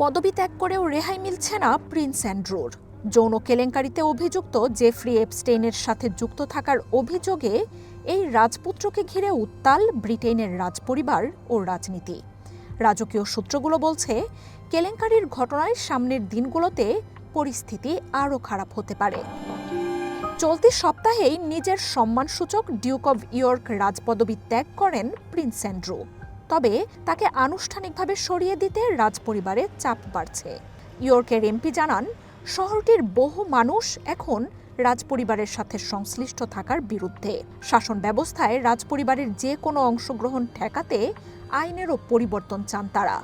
পদবি ত্যাগ করেও রেহাই মিলছে না প্রিন্স অ্যান্ড্রুর। যৌন কেলেঙ্কারিতে অভিযুক্ত জেফ্রি এপস্টেইনের সাথে যুক্ত থাকার অভিযোগে এই রাজপুত্রকে ঘিরে উত্তাল ব্রিটেনের রাজপরিবার ও রাজনীতি। রাজকীয় সূত্রগুলো বলছে, কেলেঙ্কারির ঘটনায় সামনের দিনগুলোতে পরিস্থিতি আরও খারাপ হতে পারে। চলতি সপ্তাহেই নিজের সম্মানসূচক ডিউক অব ইয়র্ক রাজপদবি ত্যাগ করেন প্রিন্স অ্যান্ড্রু। তবে তাকে আনুষ্ঠানিকভাবে সরিয়ে দিতে রাজপরিবারে চাপ বাড়ছে। ইয়র্কের এমপি জানান, শহরটির বহু মানুষ এখন রাজপরিবারের সাথে সংশ্লিষ্ট থাকার বিরুদ্ধে। শাসন ব্যবস্থায় রাজপরিবারের যে কোনো অংশগ্রহণ ঠেকাতে আইনেরও পরিবর্তন চান তারা।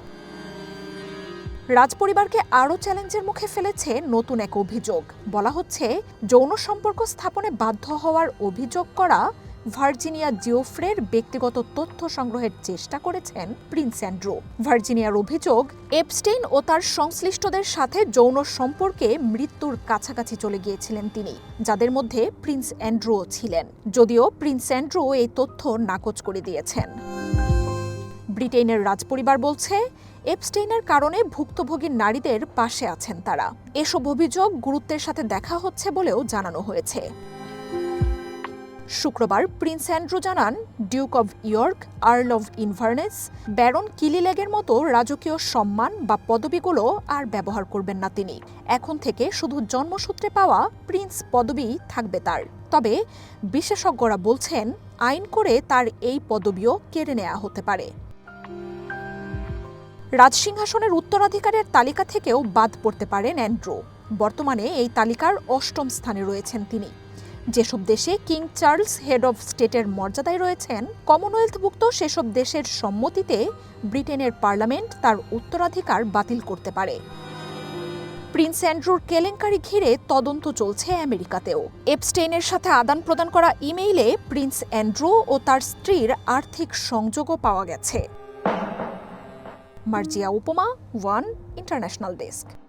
রাজপরিবারকে আরও চ্যালেঞ্জের মুখে ফেলেছে নতুন এক অভিযোগ। বলা হচ্ছে, যৌন সম্পর্ক স্থাপনে বাধ্য হওয়ার অভিযোগ করা ভার্জিনিয়া জিওফ্রের ব্যক্তিগত তথ্য সংগ্রহের চেষ্টা করেছেন প্রিন্স অ্যান্ড্রু। ভার্জিনিয়ার অভিযোগ এপস্টেইন ও তার সংশ্লিষ্টদের সাথে যৌন সম্পর্কে মৃত্যুর কাছাকাছি চলে গিয়েছিলেন তিনি, যাদের মধ্যে প্রিন্স অ্যান্ড্রুও ছিলেন। যদিও প্রিন্স অ্যান্ড্রু এই তথ্য নাকচ করে দিয়েছেন। ব্রিটেনের রাজপরিবার বলছে এপস্টেইনের কারণে ভুক্তভোগী নারীদের পাশে আছেন তারা। এসব অভিযোগ গুরুত্বের সাথে দেখা হচ্ছে বলেও জানানো হয়েছে। শুক্রবার প্রিন্স অ্যান্ড্রু জানান duke of York earl of Inverness baron কিলিলেগের মতো রাজকীয় সম্মান বা পদবিগুলো আর ব্যবহার করবেন না তিনি। এখন থেকে শুধু জন্মসূত্রে পাওয়া প্রিন্স পদবি থাকবে তার। তবে বিশেষজ্ঞরা বলছেন, আইন করে তার এই পদবিও কেড়ে নেওয়া হতে পারে। রাজসিংহাসনের উত্তরাধিকারের তালিকা থেকেও বাদ পড়তে পারেন অ্যান্ড্রু। বর্তমানে এই তালিকার অষ্টম স্থানে রয়েছেন তিনি। যেসব দেশে কিং চার্লস হেড অফ স্টেটের মর্যাদায় রয়েছেন, কমনওয়েলথভুক্ত সেসব দেশের সম্মতিতে ব্রিটেনের পার্লামেন্ট তার উত্তরাধিকার বাতিল করতে পারে। প্রিন্স অ্যান্ড্রুর কেলেঙ্কারি ঘিরে তদন্ত চলছে আমেরিকাতেও। এপস্টেইনের সাথে আদান প্রদান করা ইমেইলে প্রিন্স অ্যান্ড্রু ও তার স্ত্রীর আর্থিক সংযোগও পাওয়া গেছে। মার্জিয়া উপমা, ওয়ান ইন্টারন্যাশনাল ডেস্ক।